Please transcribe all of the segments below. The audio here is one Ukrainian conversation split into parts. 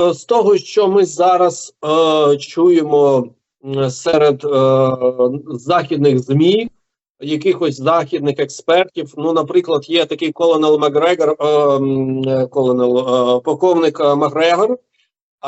з того, що ми зараз е, чуємо серед е, західних ЗМІ, якихось західних експертів. Ну, наприклад, є такий колонел Макгрегор, е, е, колонел, е, полковник е, Макгрегор,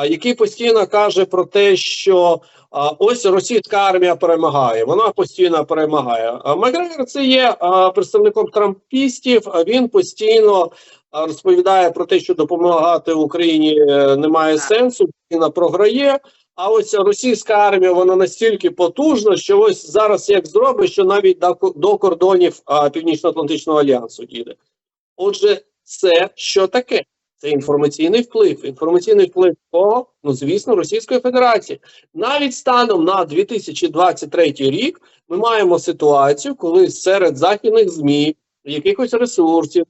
який постійно каже про те, що а, ось російська армія перемагає, вона постійно перемагає. А Макгрегор це є а, представником трампістів. Він постійно розповідає про те, що допомагати Україні е, немає сенсу, Україна програє. А ось російська армія вона настільки потужна, що ось зараз як зробить, що навіть до, до кордонів Північно-Атлантичного альянсу дійде. Отже, це що таке? Це інформаційний вплив. Інформаційний вплив кого? Ну, звісно, Російської Федерації. Навіть станом на 2023 рік ми маємо ситуацію, коли серед західних ЗМІ, якихось ресурсів,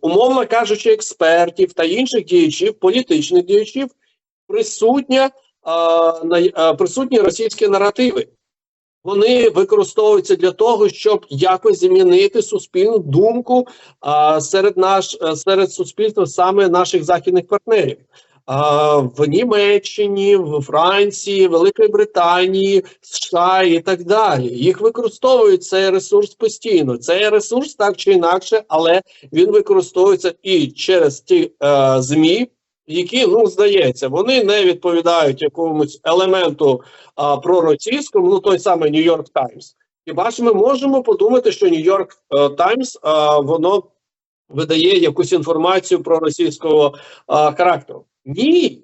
умовно кажучи, експертів та інших діячів, політичних діячів, присутня, е, е, присутні російські наративи. Вони використовуються для того, щоб якось змінити суспільну думку серед наш е, серед суспільства саме наших західних партнерів. В Німеччині, в Франції, Великій Британії, США і так далі. Їх використовують цей ресурс постійно. Цей ресурс так чи інакше, але він використовується і через ті е, змі, які ну здається, вони не відповідають якомусь елементу а, проросійському, ну той самий Нью-Йорк Таймс. Хіба ж ми можемо подумати, що Нью-Йорк Таймс воно видає якусь інформацію про російського а, характеру? Ні.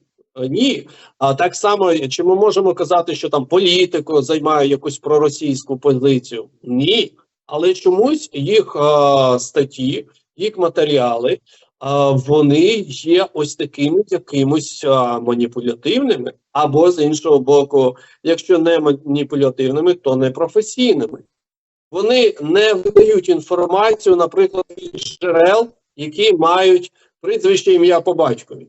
Ні, а так само чи ми можемо казати, що там політико займає якусь проросійську позицію? Ні, але чомусь їх а, статті, їх матеріали, а, вони є ось такими якимось а, маніпулятивними, або з іншого боку, якщо не маніпулятивними, то не професійними. Вони не видають інформацію, наприклад, від джерел, які мають прізвище ім'я по батькові.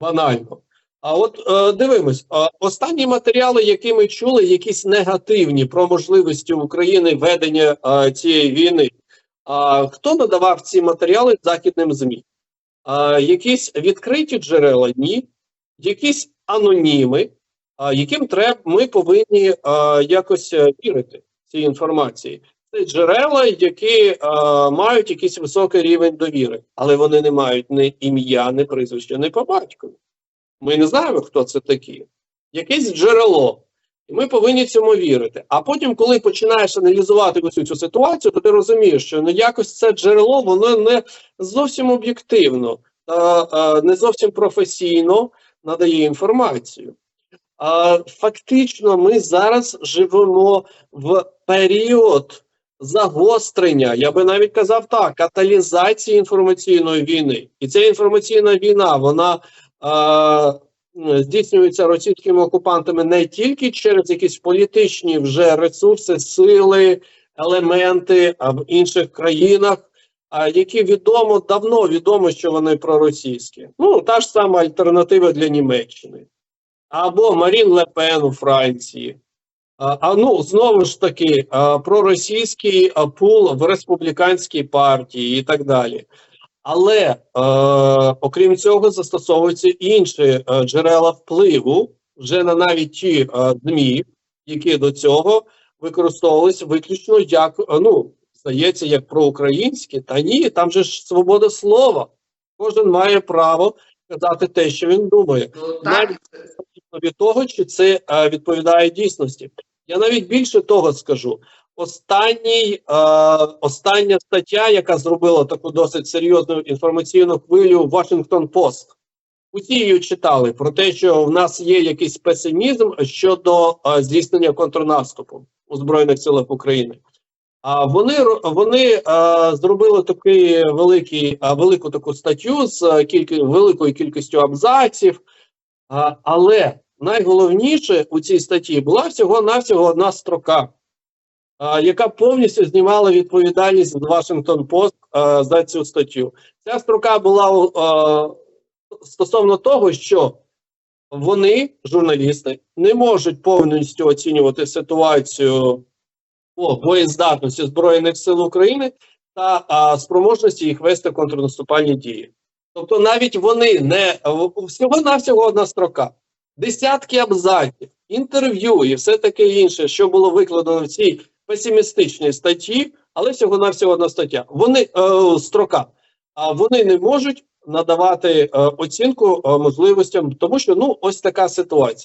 Банально. А от е, дивимось, е, останні матеріали, які ми чули, якісь негативні про можливості України ведення е, цієї війни. А хто надавав ці матеріали західним ЗМІ? А, якісь відкриті джерела, ні, якісь аноніми, а, яким треба, ми повинні а, якось вірити цій інформації. Джерела, які а, мають якийсь високий рівень довіри, але вони не мають ні ім'я, ні прізвища, ні по батькові. Ми не знаємо, хто це такі. Якесь джерело. І ми повинні цьому вірити. А потім, коли починаєш аналізувати усю цю ситуацію, то ти розумієш, що ну якось це джерело, воно не зовсім об'єктивно, а, не зовсім професійно надає інформацію. Фактично, ми зараз живемо в період загострення, я би навіть казав так, каталізації інформаційної війни. І ця інформаційна війна, вона. А, здійснюється російськими окупантами не тільки через якісь політичні вже ресурси, сили, елементи а в інших країнах, які відомо давно відомо, що вони проросійські. Ну та ж сама альтернатива для Німеччини або Марін Лепен у Франції. А, ну знову ж таки проросійський пул в республіканській партії і так далі. Але е, окрім цього, застосовуються інші е, джерела впливу вже на навіть ті е, ЗМІ, які до цього використовувалися виключно як е, ну здається, як проукраїнські. Та ні, там же ж свобода слова. Кожен має право казати те, що він думає, Ну, навіть від того, чи це е, відповідає дійсності. Я навіть більше того скажу. Останній, е, остання стаття, яка зробила таку досить серйозну інформаційну хвилю Washington Post. Усі її читали про те, що в нас є якийсь песимізм щодо е, здійснення контрнаступу у Збройних силах України. А вони вони е, зробили такий великий, е, велику таку статтю з е, кілька, великою кількістю абзаців. А, але найголовніше у цій статті була всього-навсього одна строка, яка повністю знімала відповідальність Washington Post за цю статтю. Ця строка була стосовно того, що вони, журналісти, не можуть повністю оцінювати ситуацію по боєздатності Збройних сил України та а, спроможності їх вести контрнаступальні дії. Тобто навіть вони не всього навсього одна строка, десятки абзаців, інтерв'ю і все таке інше, що було викладено в цій песимістичній статті, але всього навсього одна стаття. Вони е, строка, а вони не можуть надавати е, оцінку е, можливостям, тому що ну ось така ситуація.